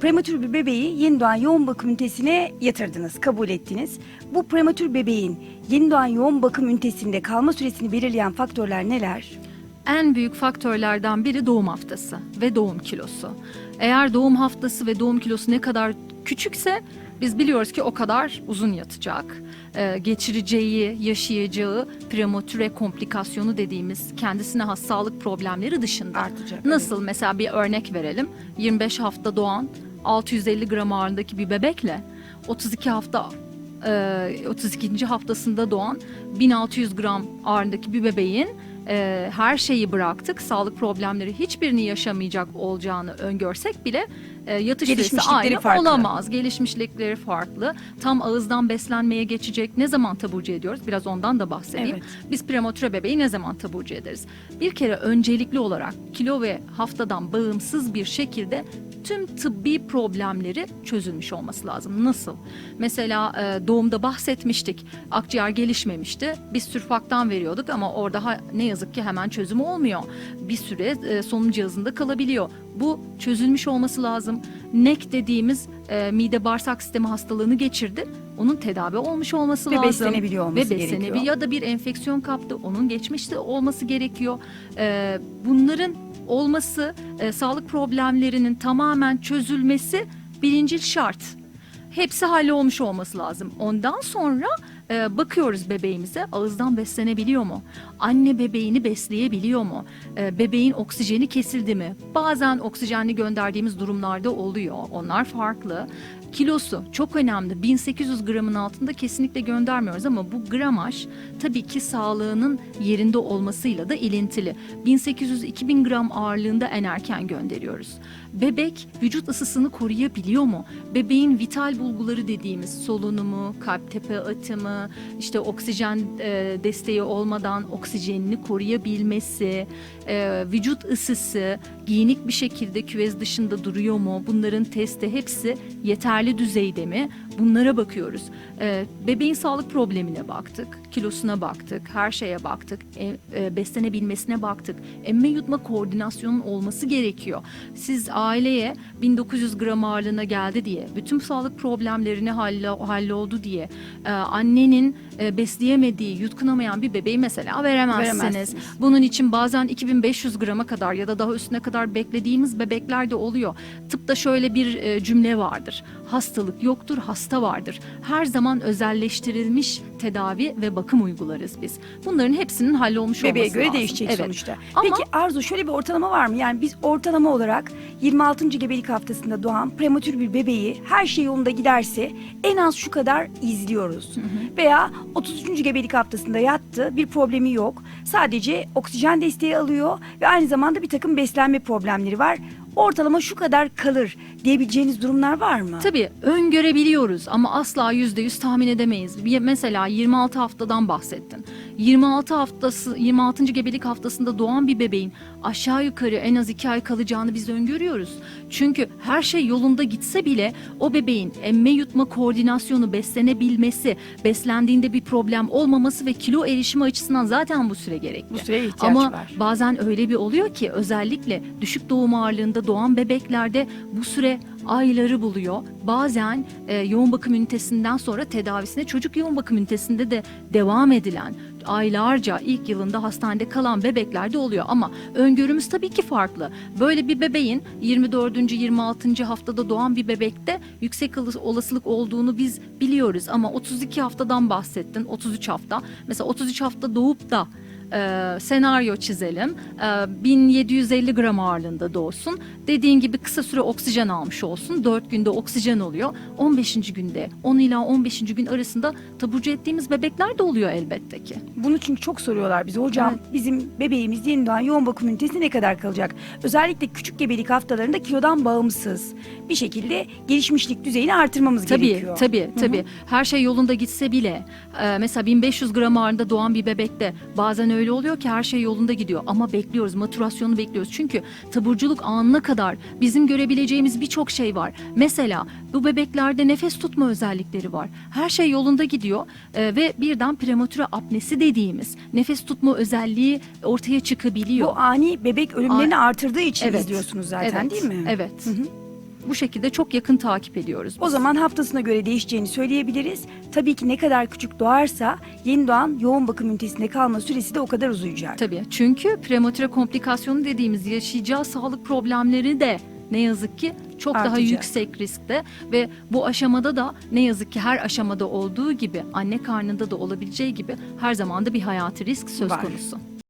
prematür bir bebeği yeni doğan yoğun bakım ünitesine yatırdınız, kabul ettiniz. Bu prematür bebeğin yeni doğan yoğun bakım ünitesinde kalma süresini belirleyen faktörler neler? En büyük faktörlerden biri doğum haftası ve doğum kilosu. Eğer doğum haftası ve doğum kilosu ne kadar küçükse biz biliyoruz ki o kadar uzun yatacak. Ee, geçireceği, yaşayacağı prematüre komplikasyonu dediğimiz kendisine has sağlık problemleri dışında. Artacak, Nasıl mesela bir örnek verelim. 25 hafta doğan 650 gram ağırlığındaki bir bebekle 32 hafta e, 32. haftasında doğan 1600 gram ağırlığındaki bir bebeğin e, her şeyi bıraktık. Sağlık problemleri hiçbirini yaşamayacak olacağını öngörsek bile e, yatış süresi Gelişmişlikleri aynı farklı. olamaz. Gelişmişlikleri farklı. Tam ağızdan beslenmeye geçecek. Ne zaman taburcu ediyoruz? Biraz ondan da bahsedeyim. Evet. Biz prematüre bebeği ne zaman taburcu ederiz? Bir kere öncelikli olarak kilo ve haftadan bağımsız bir şekilde tüm tıbbi problemleri çözülmüş olması lazım. Nasıl? Mesela e, doğumda bahsetmiştik. Akciğer gelişmemişti. Biz sürfaktan veriyorduk ama orada ne yazık ki hemen çözümü olmuyor. Bir süre e, solunum cihazında kalabiliyor. Bu çözülmüş olması lazım. NEC dediğimiz e, mide bağırsak sistemi hastalığını geçirdi. Onun tedavi olmuş olması Ve lazım. beslenebiliyor olması Ve beslenebiliyor. gerekiyor. Ya da bir enfeksiyon kaptı. Onun geçmişte olması gerekiyor. E, bunların olması, e, sağlık problemlerinin tamamen çözülmesi birincil şart. Hepsi hallolmuş olması lazım. Ondan sonra e, bakıyoruz bebeğimize ağızdan beslenebiliyor mu? Anne bebeğini besleyebiliyor mu? E, bebeğin oksijeni kesildi mi? Bazen oksijenli gönderdiğimiz durumlarda oluyor. Onlar farklı. Kilosu çok önemli. 1800 gramın altında kesinlikle göndermiyoruz ama bu gramaj tabii ki sağlığının yerinde olmasıyla da ilintili. 1800-2000 gram ağırlığında en erken gönderiyoruz. Bebek vücut ısısını koruyabiliyor mu? Bebeğin vital bulguları dediğimiz solunumu, kalp tepe atımı, işte oksijen e, desteği olmadan oksijenini koruyabilmesi, e, vücut ısısı giyinik bir şekilde küvez dışında duruyor mu? Bunların testi hepsi yeterli düzeyde mi? Bunlara bakıyoruz. E, bebeğin sağlık problemine baktık, kilosuna baktık, her şeye baktık, e, e, beslenebilmesine baktık. Emme yutma koordinasyonun olması gerekiyor. Siz aileye 1900 gram ağırlığına geldi diye, bütün sağlık problemlerini halle, halloldu diye, e, annenin e, besleyemediği, yutkunamayan bir bebeği mesela veremezsiniz. Veremezsiniz. Bunun için bazen 2500 grama kadar ya da daha üstüne kadar beklediğimiz bebekler de oluyor. Tıpta şöyle bir e, cümle vardır. Hastalık yoktur, hasta vardır. Her zaman özelleştirilmiş tedavi ve bakım uygularız biz. Bunların hepsinin hallolmuş Bebeğe olması göre lazım. değişecek Evet. sonuçta. Ama- Peki Arzu şöyle bir ortalama var mı? Yani biz ortalama olarak 26. gebelik haftasında doğan prematür bir bebeği her şey yolunda giderse en az şu kadar izliyoruz. Veya 33. gebelik haftasında yattı bir problemi yok. Sadece oksijen desteği alıyor ve aynı zamanda bir takım beslenme problemleri var. Ortalama şu kadar kalır diyebileceğiniz durumlar var mı? Tabii öngörebiliyoruz ama asla yüzde yüz tahmin edemeyiz. Mesela 26 haftadan bahsettin. 26 haftası, 26. gebelik haftasında doğan bir bebeğin aşağı yukarı en az 2 ay kalacağını biz öngörüyoruz. Çünkü her şey yolunda gitse bile o bebeğin emme yutma koordinasyonu, beslenebilmesi, beslendiğinde bir problem olmaması ve kilo erişimi açısından zaten bu süre gerekli. Bu süreye ihtiyaç Ama var. bazen öyle bir oluyor ki özellikle düşük doğum ağırlığında doğan bebeklerde bu süre ayları buluyor. Bazen e, yoğun bakım ünitesinden sonra tedavisine çocuk yoğun bakım ünitesinde de devam edilen aylarca ilk yılında hastanede kalan bebeklerde oluyor ama öngörümüz tabii ki farklı. Böyle bir bebeğin 24. 26. haftada doğan bir bebekte yüksek olas- olasılık olduğunu biz biliyoruz ama 32 haftadan bahsettin 33 hafta. Mesela 33 hafta doğup da e, senaryo çizelim. E, 1750 gram ağırlığında doğsun. Dediğin gibi kısa süre oksijen almış olsun. 4 günde oksijen oluyor. 15. günde 10 ila 15. gün arasında taburcu ettiğimiz bebekler de oluyor elbette ki. Bunu çünkü çok soruyorlar bize. Hocam bizim bebeğimiz yeni doğan yoğun bakım ünitesinde ne kadar kalacak? Özellikle küçük gebelik haftalarında kilodan bağımsız bir şekilde gelişmişlik düzeyini artırmamız Tabii gerekiyor. tabii tabii. Her şey yolunda gitse bile e, mesela 1500 gram ağırlığında doğan bir bebekte bazen öyle oluyor ki her şey yolunda gidiyor ama bekliyoruz maturasyonu bekliyoruz. Çünkü taburculuk anına kadar bizim görebileceğimiz birçok şey var. Mesela bu bebeklerde nefes tutma özellikleri var. Her şey yolunda gidiyor e, ve birden prematüre apnesi dediğimiz nefes tutma özelliği ortaya çıkabiliyor. Bu ani bebek ölümlerini artırdığı için Evet. izliyorsunuz zaten evet, değil mi? Evet. Hı hı. Bu şekilde çok yakın takip ediyoruz. O zaman haftasına göre değişeceğini söyleyebiliriz. Tabii ki ne kadar küçük doğarsa yeni doğan yoğun bakım ünitesinde kalma süresi de o kadar uzayacak. Tabii çünkü prematüre komplikasyonu dediğimiz yaşayacağı sağlık problemleri de ne yazık ki çok daha Artacak. yüksek riskte ve bu aşamada da ne yazık ki her aşamada olduğu gibi anne karnında da olabileceği gibi her zaman da bir hayati risk söz Var. konusu.